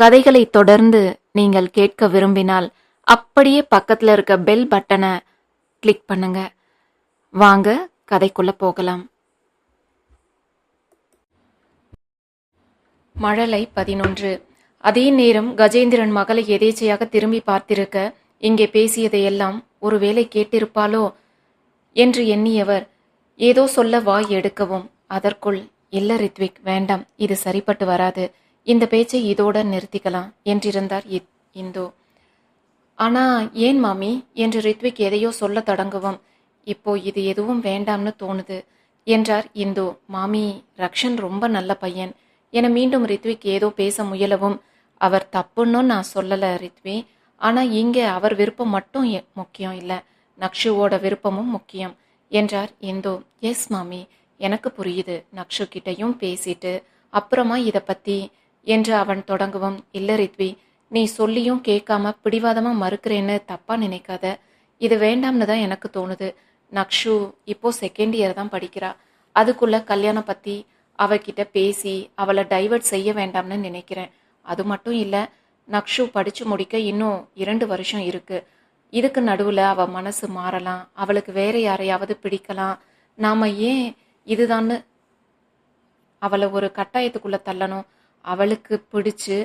கதைகளை தொடர்ந்து நீங்கள் கேட்க விரும்பினால் அப்படியே பக்கத்தில் இருக்க பெல் பட்டனை கிளிக் பண்ணுங்க. வாங்க கதைக்குள்ள போகலாம். மழலை பதினொன்று. அதே நேரம் கஜேந்திரன் மகளை எதேச்சையாக திரும்பி பார்த்திருக்க இங்கே பேசியதையெல்லாம் ஒருவேளை கேட்டிருப்பாளோ என்று எண்ணியவர் ஏதோ சொல்ல வாய் எடுக்கவும். அதற்குள் இல்ல ரித்விக் வேண்டாம் இது சரிப்பட்டு வராது. இந்த பேச்சை இதோட நிறுத்திக்கலாம் என்றிருந்தார் இந்து. ஆனா ஏன் மாமி என்று ரித்விக் எதையோ சொல்ல தொடங்குவோம் இப்போ இது எதுவும் வேண்டாம்னு தோணுது என்றார் இந்து. மாமி ரக்ஷன் ரொம்ப நல்ல பையன் என மீண்டும் ரித்விக் ஏதோ பேச முயலவும் அவர் தப்புன்னு நான் சொல்லலை ரித்வி. ஆனால் இங்கே அவர் விருப்பம் மட்டும் எ- முக்கியம் இல்லை. நக்ஷுவோட விருப்பமும் முக்கியம் என்றார் இந்து. எஸ் மாமி எனக்கு புரியுது. நக்ஷு கிட்டையும் பேசிட்டு அப்புறமா இதை பற்றி என்று அவன் தொடங்கவும் இல்ல ரித்வி நீ சொல்லியும் கேட்காம பிடிவாதமா மறுக்கிறேன்னு தப்பா நினைக்காத. இது வேண்டாம்னு தான் எனக்கு தோணுது. நக்ஷு இப்போ செகண்ட் இயர் தான் படிக்கிறா. அதுக்குள்ள கல்யாணம் பத்தி அவகிட்ட பேசி அவளை டைவர்ட் செய்ய வேண்டாம்னு நினைக்கிறேன். அது மட்டும் இல்ல நக்ஷு படிச்சு முடிக்க இன்னும் இரண்டு வருஷம் இருக்கு. இதுக்கு நடுவுல அவ மனசு மாறலாம். அவளுக்கு வேற யாரையாவது பிடிக்கலாம். நாம ஏன் இதுதான்னு அவளை ஒரு கட்டாயத்துக்குள்ள தள்ளணும். அவளுக்கு பிடிச்சு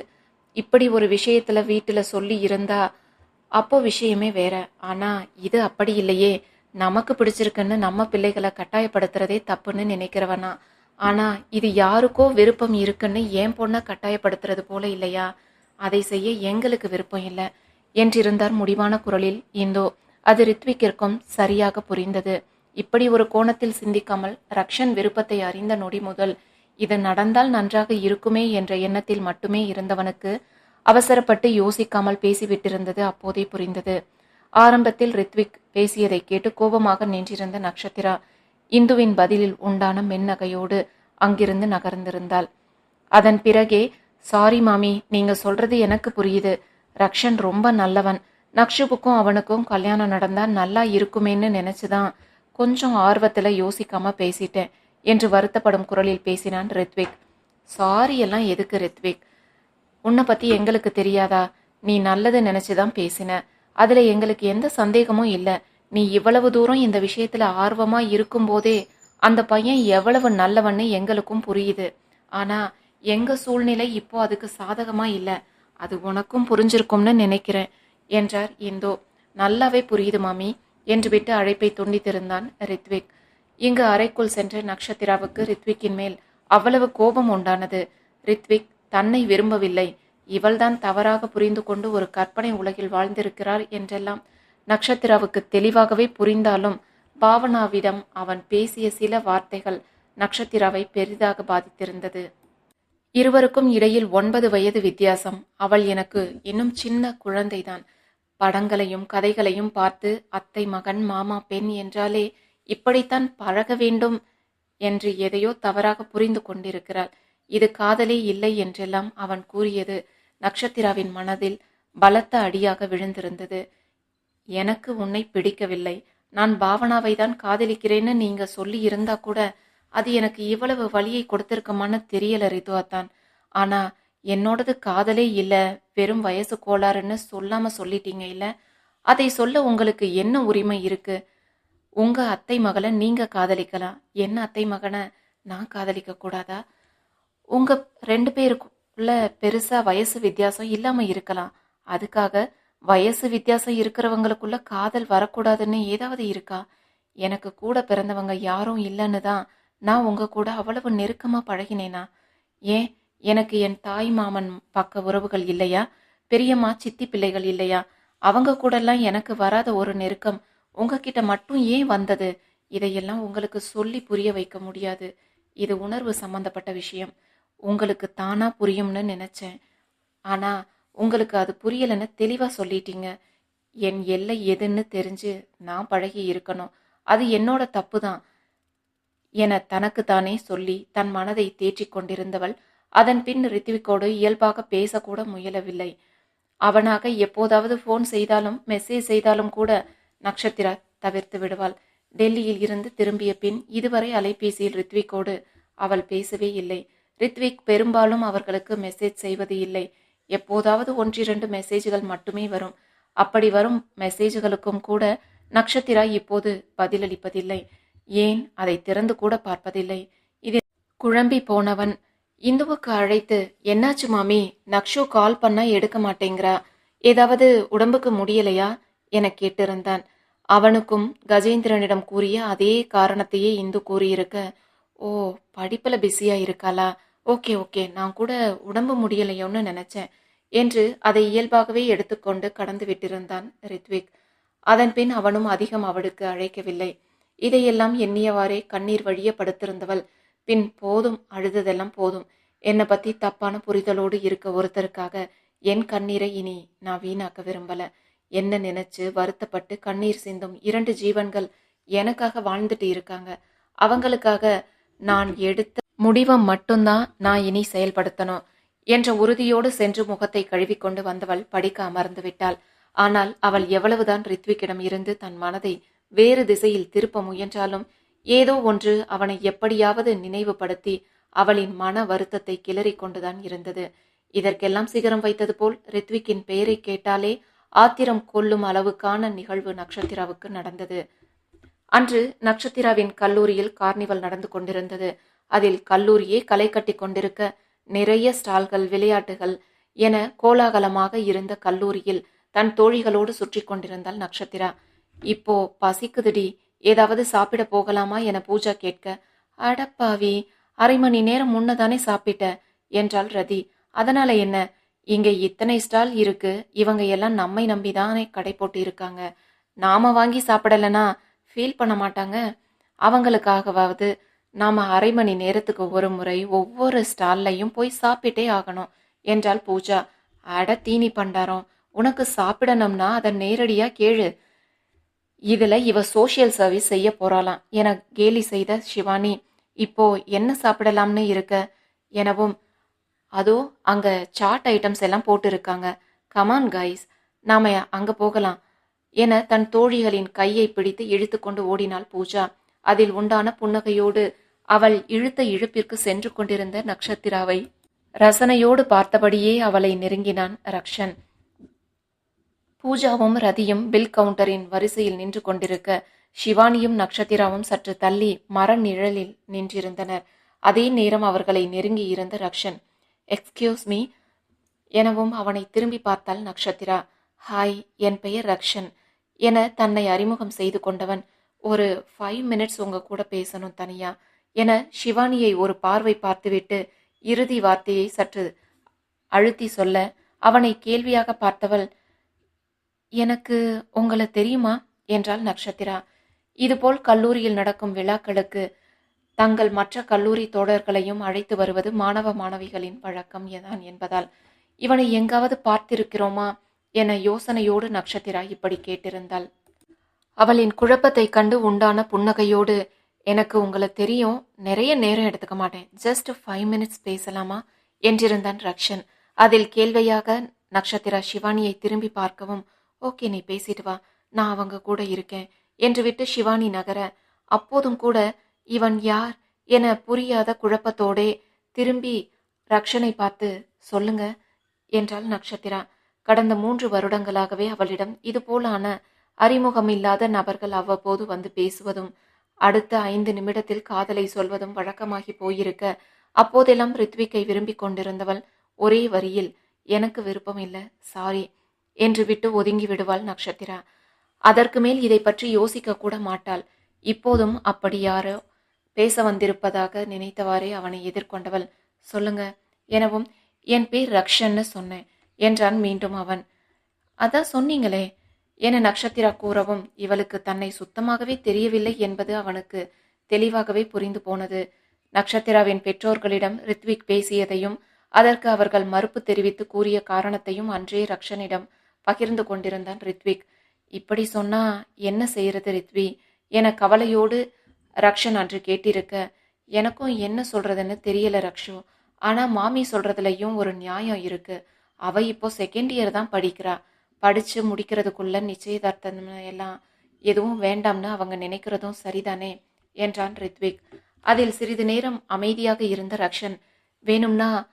இப்படி ஒரு விஷயத்துல வீட்டில் சொல்லி இருந்தா அப்போ விஷயமே வேற. ஆனா இது அப்படி இல்லையே. நமக்கு பிடிச்சிருக்குன்னு நம்ம பிள்ளைகளை கட்டாயப்படுத்துறதே தப்புன்னு நினைக்கிறவனா. ஆனா இது யாருக்கோ விருப்பம் இருக்குன்னு என் பொண்ணை கட்டாயப்படுத்துறது போல இல்லையா? அதை செய்ய எங்களுக்கு விருப்பம் இல்லை என்றிருந்தார் முடிவான குரலில் இந்தோ. அது ரித்விக்கிற்கும் சரியாக புரிந்தது. இப்படி ஒரு கோணத்தில் சிந்திக்காமல் ரக்ஷன் விருப்பத்தை அறிந்த நொடி முதல் இது நடந்தால் நன்றாக இருக்குமே என்ற எண்ணத்தில் மட்டுமே இருந்தவனுக்கு அவசரப்பட்டு யோசிக்காமல் பேசிவிட்டிருந்தது அப்போதே புரிந்தது. ஆரம்பத்தில் ரித்விக் பேசியதை கேட்டு கோபமாக நின்றிருந்த நக்ஷத்திரா இந்துவின் பதிலில் உண்டான மென்னகையோடு அங்கிருந்து நகர்ந்திருந்தாள். அதன் பிறகே சாரி மாமி நீங்க சொல்றது எனக்கு புரியுது. ரக்ஷன் ரொம்ப நல்லவன். நக்ஷுபுக்கும் அவனுக்கும் கல்யாணம் நடந்தா நல்லா இருக்குமேன்னு நினைச்சுதான் கொஞ்சம் ஆர்வத்துல யோசிக்காம பேசிட்டேன். என்று வருத்தப்படும் குரலில் பேசினான் ரித்விக். சாரி எல்லாம் எதுக்கு ரித்விக்? உன்னை பத்தி எங்களுக்கு தெரியாதா? நீ நல்லது நினைச்சுதான் பேசின. அதுல எங்களுக்கு எந்த சந்தேகமும் இல்லை. நீ இவ்வளவு தூரம் இந்த விஷயத்துல ஆர்வமா இருக்கும்போதே அந்த பையன் எவ்வளவு நல்லவன்னு எங்களுக்கும் புரியுது. ஆனா எங்க சூழ்நிலை இப்போ அதுக்கு சாதகமா இல்லை. அது உனக்கும் புரிஞ்சிருக்கும்னு நினைக்கிறேன் என்றார் இந்தோ. நல்லாவே புரியுது மாமி என்று விட்டு அழைப்பை துண்டித்திருந்தான் ரித்விக். இங்கு அறைக்குள் சென்ற நக்ஷத்திராவுக்கு ரித்விக்கின் மேல் அவ்வளவு கோபம் உண்டானது. ரித்விக் தன்னை விரும்பவில்லை. இவள்தான் தவறாக புரிந்து கொண்டு ஒரு கற்பனை உலகில் வாழ்ந்திருக்கிறார் என்றெல்லாம் நக்ஷத்திராவுக்கு தெளிவாகவே புரிந்தாலும் பாவனாவிடம் அவன் பேசிய சில வார்த்தைகள் நக்ஷத்திராவை பெரிதாக பாதித்திருந்தது. இருவருக்கும் இடையில் ஒன்பது வயது வித்தியாசம். அவள் எனக்கு இன்னும் சின்ன குழந்தைதான். படங்களையும் கதைகளையும் பார்த்து அத்தை மகன் மாமா பெண் என்றாலே இப்படித்தான் பழக வேண்டும் என்று எதையோ தவறாக புரிந்து கொண்டிருக்கிறாள். இது காதலே இல்லை என்றெல்லாம் அவன் கூறியது நக்ஷத்திராவின் மனதில் பலத்த அடியாக விழுந்திருந்தது. எனக்கு உன்னை பிடிக்கவில்லை. நான் பாவனாவை தான் காதலிக்கிறேன்னு நீங்க சொல்லி இருந்தா கூட அது எனக்கு இவ்வளவு வழியை கொடுத்திருக்குமான்னு தெரியல ரிதுவாத்தான். ஆனா என்னோடது காதலே இல்ல வெறும் வயசு கோளாறுன்னு சொல்லாம சொல்லிட்டீங்க இல்ல? அதை சொல்ல உங்களுக்கு என்ன உரிமை இருக்கு? உங்க அத்தை மகளை நீங்க காதலிக்கலாம் என்ன அத்தை மகனை நான் காதலிக்க கூடாதா? உங்க ரெண்டு பேருக்குள்ள பெருசா வயசு வித்தியாசம் இல்லாம இருக்கலாம். அதுக்காக வயசு வித்தியாசம் இருக்கிறவங்களுக்குள்ள காதல் வரக்கூடாதுன்னு ஏதாவது இருக்கா? எனக்கு கூட பிறந்தவங்க யாரும் இல்லைன்னு தான் நான் உங்க கூட அவ்வளவு நெருக்கமா பழகினேனா? ஏன் எனக்கு என் தாய் மாமன் பக்க உறவுகள் இல்லையா? பெரியம்மா சித்தி பிள்ளைகள் இல்லையா? அவங்க கூடலாம் எனக்கு வராத ஒரு நெருக்கம் உங்ககிட்ட மட்டும் ஏன் வந்தது? இதையெல்லாம் உங்களுக்கு சொல்லி புரிய வைக்க முடியாது. இது உணர்வு சம்பந்தப்பட்ட விஷயம். உங்களுக்கு தானா புரியும்னு நினைச்சேன். ஆனா உங்களுக்கு அது புரியலைன்னு தெளிவா சொல்லிட்டீங்க. என் எல்லை எதுன்னு தெரிஞ்சு நான் பழகி இருக்கணும். அது என்னோட தப்பு தான் என தனக்கு தானே சொல்லி தன் மனதை தேற்றி கொண்டிருந்தவள் அதன் பின் ரித்விக்கோடு இயல்பாக பேசக்கூட முயலவில்லை. அவனாக எப்போதாவது ஃபோன் செய்தாலும் மெசேஜ் செய்தாலும் கூட நட்சத்திரா தவிர்த்து விடுவாள். டெல்லியில் இருந்து திரும்பிய பின் இதுவரை அலைபேசியில் ரித்விக்கோடு அவள் பேசவே இல்லை. ரித்விக் பெரும்பாலும் அவர்களுக்கு மெசேஜ் செய்வது இல்லை. எப்போதாவது ஒன்றிரண்டு மெசேஜ்கள் மட்டுமே வரும். அப்படி வரும் மெசேஜ்களுக்கும் கூட நட்சத்திரா இப்போது பதிலளிப்பதில்லை. ஏன்? அதை திறந்து கூட பார்ப்பதில்லை. இது குழம்பி போனவன் இந்துவுக்கு அழைத்து என்னாச்சு மாமி? நக்ஷு கால் பண்ணா எடுக்க மாட்டேங்கிறா? ஏதாவது உடம்புக்கு முடியலையா? என கேட்டிருந்தான். அவனுக்கும் கஜேந்திரனிடம் கூறிய அதே காரணத்தையே இந்து கூறியிருக்க ஓ படிப்பில் பிஸியாக இருக்காளா? ஓகே ஓகே நான் கூட உடம்பு முடியலையோன்னு நினச்சேன் என்று அதை இயல்பாகவே எடுத்துக்கொண்டு கடந்து விட்டிருந்தான் ரித்விக். அதன் பின் அவனும் அதிகம் அவளுக்கு அழைக்கவில்லை. இதையெல்லாம் எண்ணியவாறே கண்ணீர் வழிய படுத்திருந்தவள். பின் போதும் அழுததெல்லாம் போதும். என்னை பற்றி தப்பான புரிதலோடு இருக்க ஒருத்தருக்காக என் கண்ணீரை இனி நான் வீணாக்க விரும்பலை. என்ன நினைச்சு வருத்தப்பட்டு கண்ணீர் சிந்தும் இரண்டு ஜீவன்கள் எனக்காக வாழ்ந்துட்டு இருக்காங்க. அவங்களுக்காக நான் எடுத்த முடிவை மட்டும்தான் நான் இனி செயல்படுத்தணும் என்ற உறுதியோடு சென்று முகத்தை கழுவிக்கொண்டு வந்தவள் படிக்க அமர்ந்து விட்டாள். ஆனால் அவள் எவ்வளவுதான் ரித்விக்கிடம் இருந்து தன் மனதை வேறு திசையில் திருப்ப முயன்றாலும் ஏதோ ஒன்று அவனை எப்படியாவது நினைவுபடுத்தி அவளின் மன வருத்தத்தை கிளறிக் கொண்டுதான் இருந்தது. இதற்கெல்லாம் சிகரம் வைத்தது போல் ரித்விக்கின் பெயரை கேட்டாலே ஆத்திரம் கொள்ளும் அளவுக்கான நிகழ்வு நட்சத்திராவுக்கு நடந்தது. அன்று நட்சத்திராவின் கல்லூரியில் கார்னிவல் நடந்து கொண்டிருந்தது. அதில் கல்லூரியே களை கட்டி கொண்டிருக்க நிறைய ஸ்டால்கள் விளையாட்டுகள் என கோலாகலமாக இருந்த கல்லூரியில் தன் தோழிகளோடு சுற்றி கொண்டிருந்தாள் நட்சத்திரா. இப்போ பசிக்குதுடி. ஏதாவது சாப்பிட போகலாமா? என பூஜா கேட்க அடப்பாவி. அரை மணி நேரம் முன்னதானே சாப்பிட்ட என்றாள் ரதி. அதனால என்ன? இங்க இத்தனை ஸ்டால் இருக்கு. இவங்க எல்லாம் நம்மை நம்பிதானே கடை போட்டு இருக்காங்க நாம வாங்கி சாப்பிடலனா ஃபீல் பண்ண மாட்டாங்க. அவங்களுக்காகவாவது நாம அரை மணி நேரத்துக்கு ஒரு முறை ஒவ்வொரு ஸ்டால்லையும் போய் சாப்பிட்டே ஆகணும். என்றாள் பூஜா. அட தீனி பண்டாரம் உனக்கு சாப்பிடணும்னா அதை நேரடியா கேளு. இதில் இவ சோஷியல் சர்வீஸ் செய்ய போறாளாம். என கேலி செய்த சிவானி இப்போ என்ன சாப்பிடலாம்னு இருக்க? எனவும் அதோ அங்கே சாட் ஐட்டம்ஸ் எல்லாம் போட்டு இருக்காங்க கமான் கைஸ் நாம அங்கே போகலாம். என தன் தோழிகளின் கையை பிடித்து இழுத்து கொண்டு ஓடினாள் பூஜா. அதில் உண்டான புன்னகையோடு அவள் இழுத்த இழுப்பிற்கு சென்று கொண்டிருந்த நக்ஷத்திராவை ரசனையோடு பார்த்தபடியே அவளை நெருங்கினான் ரக்ஷன். பூஜாவும் ரதியும் பில் கவுண்டரின் வரிசையில் நின்று கொண்டிருக்க சிவானியும் நக்ஷத்திராவும் சற்று தள்ளி மர நிழலில் நின்றிருந்தனர். அதே நேரம் அவர்களை நெருங்கி இருந்த ரக்ஷன் எக்ஸ்கியூஸ் மீ எனவும் அவனை திரும்பி பார்த்தாள் நக்ஷத்திரா. ஹாய் என் பெயர் ரக்ஷன். என தன்னை அறிமுகம் செய்து கொண்டவன் ஒரு ஃபைவ் மினிட்ஸ் உங்க கூட பேசணும் தனியா என சிவானியை ஒரு பார்வை பார்த்துவிட்டு இறுதி வார்த்தையை சற்று அழுத்தி சொல்ல அவனை கேள்வியாக பார்த்தவள் எனக்கு உங்களை தெரியுமா? என்றாள் நக்ஷத்திரா. இதுபோல் கல்லூரியில் நடக்கும் விழாக்களுக்கு தங்கள் மற்ற கல்லூரி தோழர்களையும் அழைத்து வருவது மாணவ மாணவிகளின் வழக்கம் தான் என்பதால் இவனை எங்காவது பார்த்திருக்கிறோமா? என யோசனையோடு நக்ஷத்திரா இப்படி கேட்டிருந்தாள். அவளின் குழப்பத்தை கண்டு உண்டான புன்னகையோடு எனக்கு உங்களை தெரியும். நிறைய நேரம் எடுத்துக்க மாட்டேன். ஜஸ்ட் ஃபைவ் மினிட்ஸ் பேசலாமா? என்றிருந்தான் ரக்ஷன். அதில் கேள்வியாக நக்ஷத்திரா சிவானியை திரும்பி பார்க்கவும் ஓகே நீ பேசிட்டு வா. நான் அவங்க கூட இருக்கேன். என்று விட்டு சிவானி நகர அப்போதும் கூட இவன் யார் என புரியாத குழப்பத்தோடே திரும்பி ரக்ஷனை பார்த்து சொல்லுங்க என்றாள் நக்ஷத்திரா. கடந்த மூன்று வருடங்களாகவே அவளிடம் இதுபோலான அறிமுகமில்லாத நபர்கள் அவ்வப்போது வந்து பேசுவதும் அடுத்த ஐந்து நிமிடத்தில் காதலை சொல்வதும் வழக்கமாகி போயிருக்க அப்போதெல்லாம் ரித்விக்கை விரும்பிக் கொண்டிருந்தவள் ஒரே வரியில் எனக்கு விருப்பம் இல்லை சாரி என்று விட்டு ஒதுங்கி விடுவாள் நக்ஷத்திரா. அதற்கு மேல் இதை பற்றி யோசிக்க கூட மாட்டாள். இப்போதும் அப்படி யாரோ பேச வந்திருப்பதாக நினைத்தவாறே அவனை எதிர்கொண்டவள். சொல்லுங்க. எனவும் என் பேர் ரக்ஷன்னு சொன்னேன் என்றான் மீண்டும் அவன். அதான் சொன்னீங்களே. என நக்ஷத்திரா கூறவும் இவளுக்கு தன்னை சுத்தமாகவே தெரியவில்லை என்பது அவனுக்கு தெளிவாகவே புரிந்து போனது. நக்ஷத்திராவின் பெற்றோர்களிடம் ரித்விக் பேசியதையும் அதற்கு அவர்கள் மறுப்பு தெரிவித்து கூறிய காரணத்தையும் அன்றே ரக்ஷனிடம் பகிர்ந்து கொண்டிருந்தான் ரித்விக். இப்படி சொன்னா என்ன செய்யறது ரித்வி? என கவலையோடு ரக்ஷன் அன்று கேட்டிருக்க எனக்கும் என்ன சொல்றதுன்னு தெரியல ரக்ஷு. ஆனா மாமி சொல்றதுலயும் ஒரு நியாயம் இருக்கு. அவ இப்போ செகண்ட் இயர் தான் படிக்கிறா. படிச்சு முடிக்கிறதுக்குள்ள நிச்சயதார்த்தம் எல்லாம் எதுவும் வேண்டாம்னு அவங்க நினைக்கிறதும் சரிதானே? என்றான் ரித்விக். அதில் சிறிது நேரம் அமைதியாக இருந்த ரக்ஷன் வேணும்னா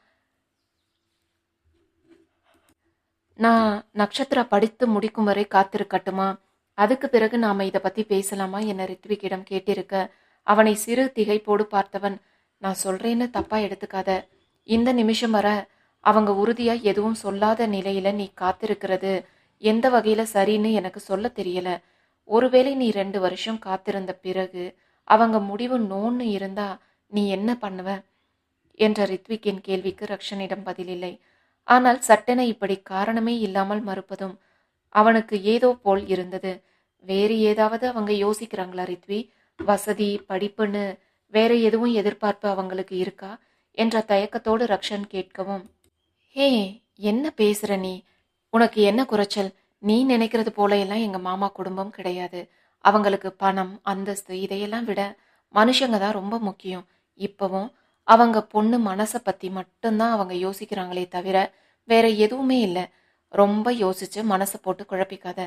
நான் நட்சத்திரம் படித்து முடிக்கும் வரை காத்திருக்கட்டுமா? அதுக்கு பிறகு நாம இதை பத்தி பேசலாமா? என ரித்விக்கிடம் கேட்டிருக்க. அவனை சிறு திகைப்போடு பார்த்தவன் நான் சொல்றேன்னு தப்பா எடுத்துக்காத. இந்த நிமிஷம் வர அவங்க உறுதியா எதுவும் சொல்லாத நிலையில நீ காத்திருக்கிறது. எந்த வகையில சரின்னு எனக்கு சொல்ல தெரியல. ஒருவேளை நீ ரெண்டு வருஷம் காத்திருந்த பிறகு அவங்க முடிவு நோன்னு இருந்தா நீ என்ன பண்ணுவ? என்ற ரித்விக்கின் கேள்விக்கு ரக்ஷனிடம் பதிலில்லை ஆனால் சட்டென இப்படி காரணமே இல்லாமல் மறுப்பதும் அவனுக்கு ஏதோ போல் இருந்தது. வேறு ஏதாவது அவங்க யோசிக்கிறாங்களா ரித்வி? வசதி படிப்புன்னு வேற எதுவும் எதிர்பார்ப்பு அவங்களுக்கு இருக்கா? என்ற தயக்கத்தோடு ரக்ஷன் கேட்கவும் ஹே என்ன பேசுற நீ? உனக்கு என்ன குறைச்சல்? நீ நினைக்கிறது போல எல்லாம் எங்க மாமா குடும்பம் கிடையாது. அவங்களுக்கு பணம் அந்தஸ்து இதையெல்லாம் விட மனுஷங்க தான் ரொம்ப முக்கியம். இப்பவும் அவங்க பொண்ணு மனசை பத்தி மட்டும்தான் அவங்க யோசிக்கிறாங்களே தவிர வேற எதுவுமே இல்லை. ரொம்ப யோசிச்சு மனசை போட்டு குழப்பிக்காத.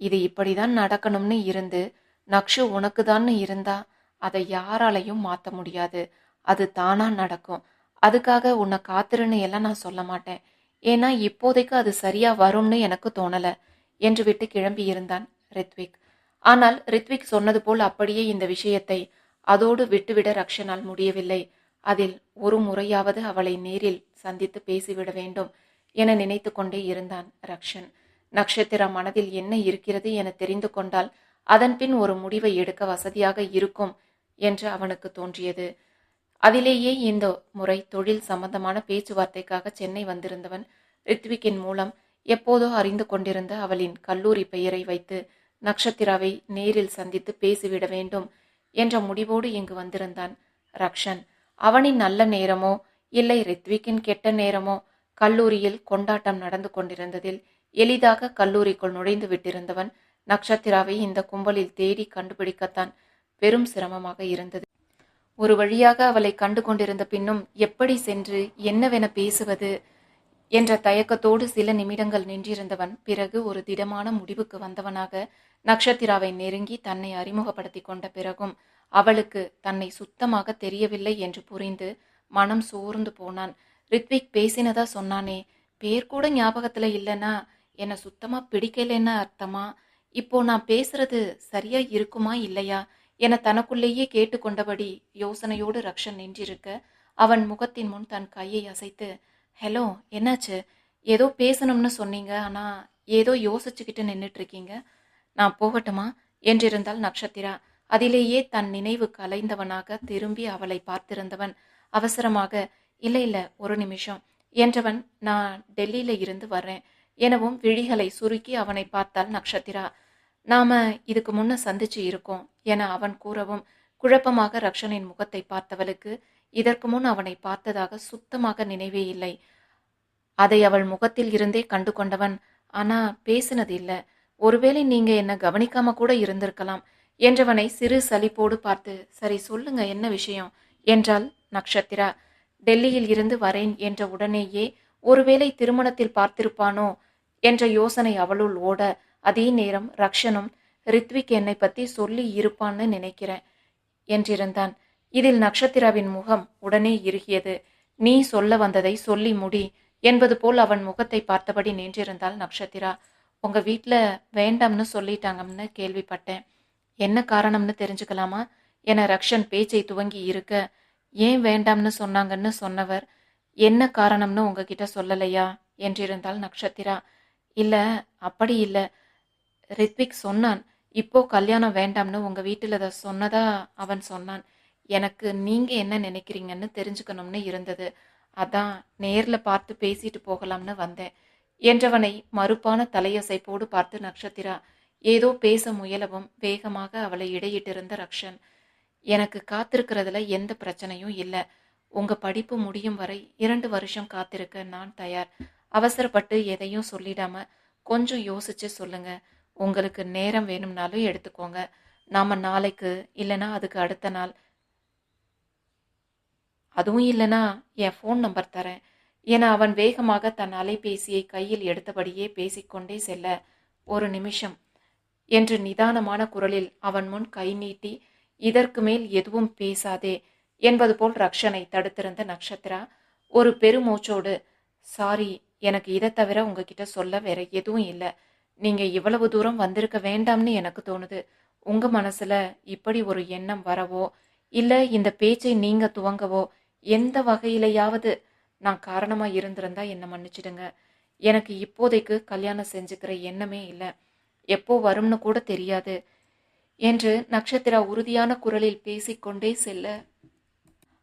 இது இப்படிதான் நடக்கணும்னு இருந்து நக்ஷு உனக்குதான்னு இருந்தா அதை யாராலையும் மாத்த முடியாது. அது தானா நடக்கும். அதுக்காக உன்னை காத்திருன்னு எல்லாம் நான் சொல்ல மாட்டேன். ஏன்னா இப்போதைக்கு அது சரியா வரும்னு எனக்கு தோணல என்று விட்டு கிளம்பி இருந்தான் ரித்விக். ஆனால் ரித்விக் சொன்னது போல் அப்படியே இந்த விஷயத்தை அதோடு விட்டுவிட ரக்ஷனால் முடியவில்லை. அதில் ஒரு முறையாவது அவளை நேரில் சந்தித்து பேசிவிட வேண்டும். என நினைத்து கொண்டே இருந்தான் ரக்ஷன். நக்ஷத்திரா மனதில் என்ன இருக்கிறது என தெரிந்து கொண்டால் அதன்பின் ஒரு முடிவை எடுக்க வசதியாக இருக்கும் என்று அவனுக்கு தோன்றியது. அதிலேயே இந்த முறை தொழில் சம்பந்தமான பேச்சுவார்த்தைக்காக சென்னை வந்திருந்தவன் ரித்விக்கின் மூலம் எப்போதோ அறிந்து கொண்டிருந்த அவளின் கல்லூரி பெயரை வைத்து நக்ஷத்திராவை நேரில் சந்தித்து பேசிவிட வேண்டும் என்ற முடிவோடு இங்கு வந்திருந்தான் ரக்ஷன். அவனின் நல்ல நேரமோ இல்லை ரித்விக்கின் கெட்ட நேரமோ கல்லூரியில் கொண்டாட்டம் நடந்து கொண்டிருந்ததில் எளிதாக கல்லூரிக்குள் நுழைந்து விட்டிருந்தவன் நக்ஷத்திராவை இந்த கும்பலில் தேடி கண்டுபிடிக்கத்தான் பெரும் சிரமமாக இருந்தது. ஒரு வழியாக அவளை கண்டு கொண்டிருந்த பின்னும் எப்படி சென்று என்னவென பேசுவது? என்ற தயக்கத்தோடு சில நிமிடங்கள் நின்றிருந்தவன் பிறகு ஒரு திடமான முடிவுக்கு வந்தவனாக நக்ஷத்திராவை நெருங்கி தன்னை அறிமுகப்படுத்தி கொண்ட பிறகும் அவளுக்கு தன்னை சுத்தமாக தெரியவில்லை என்று புரிந்து மனம் சோர்ந்து போனான். ரித்விக் பேசினதா சொன்னானே. பேர் கூட ஞாபகத்தில் இல்லைன்னா என்னை சுத்தமாக பிடிக்கலைன்னு அர்த்தமா? இப்போ நான் பேசுறது சரியா இருக்குமா இல்லையா? என தனக்குள்ளேயே கேட்டுக்கொண்டபடி யோசனையோடு ரக்ஷன் நின்றிருக்க அவன் முகத்தின் முன் தன் கையை அசைத்து ஹலோ என்னாச்சு? ஏதோ பேசணும்னு சொன்னீங்க ஆனால் ஏதோ யோசிச்சுக்கிட்டு நின்றுட்டு இருக்கீங்க நான் போகட்டுமா? என்றிருந்தால் நக்ஷத்திரா. அதிலேயே தன் நினைவு கலைந்தவனாக திரும்பி அவளை பார்த்திருந்தவன் அவசரமாக இல்லை இல்லை ஒரு நிமிஷம். என்றவன் நான் டெல்லியில இருந்து வர்றேன். எனவும் விழிகளை சுருக்கி அவனை பார்த்தாள் நக்ஷத்திரா. நாம இதுக்கு முன்ன சந்திச்சு இருக்கோம் என அவன் கூறவும் குழப்பமாக ரக்ஷனின் முகத்தை பார்த்தவளுக்கு இதற்கு முன் அவனை பார்த்ததாக சுத்தமாக நினைவே இல்லை. அதை அவள் முகத்தில் இருந்தே கண்டு கொண்டவன். ஆனா பேசினது இல்லை. ஒருவேளை நீங்க என்ன கவனிக்காம கூட இருந்திருக்கலாம் என்றவனை சிறு சலிப்போடு பார்த்து சரி சொல்லுங்க என்ன விஷயம்? என்றாள் நக்ஷத்திரா. டெல்லியில் இருந்து வரேன் என்ற உடனேயே ஒருவேளை திருமணத்தில் பார்த்திருப்பானோ? என்ற யோசனை அவளுள் ஓட அதே நேரம் ரக்ஷனும் ரித்விக் என்னை பத்தி சொல்லி இருப்பான்னு நினைக்கிறேன் என்றிருந்தான். இதில் நக்ஷத்திராவின் முகம் உடனே இறுகியது. நீ சொல்ல வந்ததை சொல்லி முடி என்பது போல் அவன் முகத்தை பார்த்தபடி நின்றிருந்தாள் நக்ஷத்திரா. உங்க வீட்டில் வேண்டாம்னு சொல்லிட்டாங்கன்னு கேள்விப்பட்டேன். என்ன காரணம்னு தெரிஞ்சுக்கலாமா? என ரக்ஷன் பேச்சை துவங்கி இருக்க ஏன் வேண்டாம்னு சொன்னாங்கன்னு சொன்னவர் என்ன காரணம்னு உங்ககிட்ட சொல்லலையா? என்றிருந்தாள் நக்ஷத்திரா. இல்ல அப்படி இல்ல. ரித்விக் சொன்னான் இப்போ கல்யாணம் வேண்டாம்னு உங்க வீட்டில் அதை சொன்னதா? அவன் சொன்னான் எனக்கு நீங்க என்ன நினைக்கிறீங்கன்னு தெரிஞ்சுக்கணும்னு இருந்தது. அதான் நேர்ல பார்த்து பேசிட்டு போகலாம்னு வந்தேன் என்றவனை மறுப்பான தலையசைப்போடு பார்த்து நக்ஷத்திரா ஏதோ பேச முயலவும் வேகமாக அவளை இடையிட்டிருந்த ரக்ஷன் எனக்கு காத்திருக்கிறதுல எந்த பிரச்சனையும் இல்லை. உங்க படிப்பு முடியும் வரை இரண்டு வருஷம் காத்திருக்க நான் தயார். அவசரப்பட்டு எதையும் சொல்லிடாம கொஞ்சம் யோசிச்சு சொல்லுங்க. உங்களுக்கு நேரம் வேணும்னாலும் எடுத்துக்கோங்க. நாம நாளைக்கு இல்லைன்னா அதுக்கு அடுத்த நாள். அதுவும் இல்லைனா என் ஃபோன் நம்பர் தரேன். என அவன் வேகமாக தன் அலைபேசியை கையில் எடுத்தபடியே பேசிக்கொண்டே செல்ல. ஒரு நிமிஷம். என்று நிதானமான குரலில் அவன் முன் கை நீட்டி இதற்கு மேல் எதுவும் பேசாதே என்பது போல் ரக்ஷனை தடுத்திருந்த நக்ஷத்ரா ஒரு பெருமூச்சோடு சாரி எனக்கு இதை தவிர உங்ககிட்ட சொல்ல வேற எதுவும் இல்லை. நீங்க இவ்வளவு தூரம் வந்திருக்க வேண்டாம்னு எனக்கு தோணுது. உங்க மனசுல இப்படி ஒரு எண்ணம் வரவோ இல்ல இந்த பேச்சை நீங்க துவங்கவோ எந்த வகையிலையாவது நான் காரணமா இருந்திருந்தா என்ன மன்னிச்சிடுங்க. எனக்கு இப்போதைக்கு கல்யாணம் செஞ்சுக்கிற எண்ணமே இல்லை. எப்போ வரும்னு கூட தெரியாது. என்று நட்சத்திரா உறுதியான குரலில் பேசிக்கொண்டே செல்ல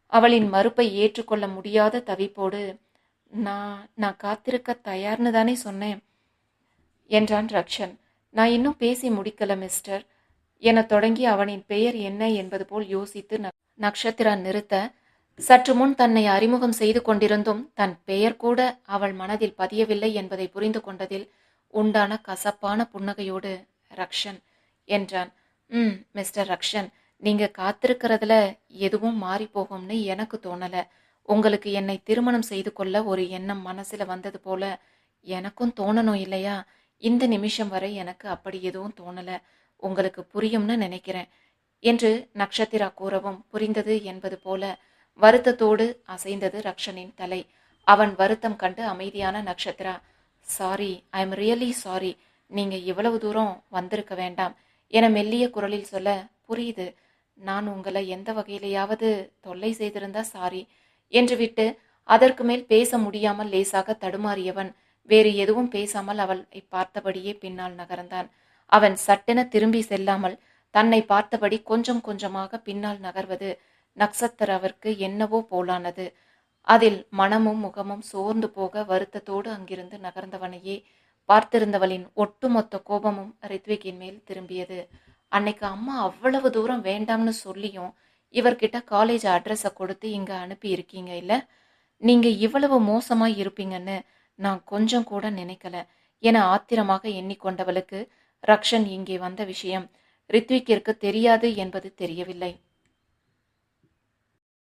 அவளின் மறுப்பை ஏற்றுக்கொள்ள முடியாத தவிப்போடு நான் நான் காத்திருக்க தயார்னு தானே சொன்னேன் என்றான் ரக்ஷன். நான் இன்னும் பேசி முடிக்கல மிஸ்டர். என தொடங்கி அவனின் பெயர் என்ன என்பது போல் யோசித்து ந- நக்ஷத்திரா நிறுத்த சற்று முன் தன்னை அறிமுகம் செய்து கொண்டிருந்தும் தன் பெயர் கூட அவள் மனதில் பதியவில்லை என்பதை புரிந்து கொண்டதில் உண்டான கசப்பான புன்னகையோடு ரக்ஷன் என்றான். ம் மிஸ்டர் ரக்ஷன். நீங்க காத்திருக்கிறதுல எதுவும் மாறி போகும்னு எனக்கு தோணல. உங்களுக்கு என்னை திருமணம் செய்து கொள்ள ஒரு எண்ணம் மனசுல வந்தது போல எனக்கும் தோணணும் இல்லையா? இந்த நிமிஷம் வரை எனக்கு அப்படி எதுவும் தோணல. உங்களுக்கு புரியும்னு நினைக்கிறேன். என்று நக்ஷத்திரா கூறவும் புரிந்தது என்பது போல வருத்தத்தோடு அசைந்தது ரக்ஷனின் தலை. அவன் வருத்தம் கண்டு அமைதியான Nakshatra sorry I am really sorry. நீங்க இவ்வளவு தூரம் வந்திருக்க வேண்டாம். என மெல்லிய குரலில் சொல்ல புரியுது. நான் உங்களை எந்த வகையிலையாவது தொல்லை செய்திருந்தா சாரி என்று விட்டு அதற்கு மேல் பேச முடியாமல் லேசாக தடுமாறியவன் வேறு எதுவும் பேசாமல் அவளை பார்த்தபடியே பின்னால் நகர்ந்தான். அவன் சட்டென திரும்பி செல்லாமல் தன்னை பார்த்தபடி கொஞ்சம் கொஞ்சமாக பின்னால் நகர்வது நக்சத்தராவிற்கு என்னவோ போலானது. அதில் மனமும் முகமும் சோர்ந்து போக வருத்தத்தோடு அங்கிருந்து நகர்ந்தவனையே பார்த்திருந்தவளின் ஒட்டுமொத்த கோபமும் ரித்விக்கின் மேல் திரும்பியது. அன்னைக்கு அம்மா அவ்வளவு தூரம் வேண்டாம்னு சொல்லியும் இவர்கிட்ட காலேஜ் அட்ரஸை கொடுத்து இங்கே அனுப்பி இருக்கீங்க இல்லை? நீங்கள் இவ்வளவு மோசமாக இருப்பீங்கன்னு நான் கொஞ்சம் கூட நினைக்கல. என ஆத்திரமாக எண்ணிக்கொண்டவளுக்கு ரக்ஷன் இங்கே வந்த விஷயம் ரித்விக்கிற்கு தெரியாது என்பது தெரியவில்லை.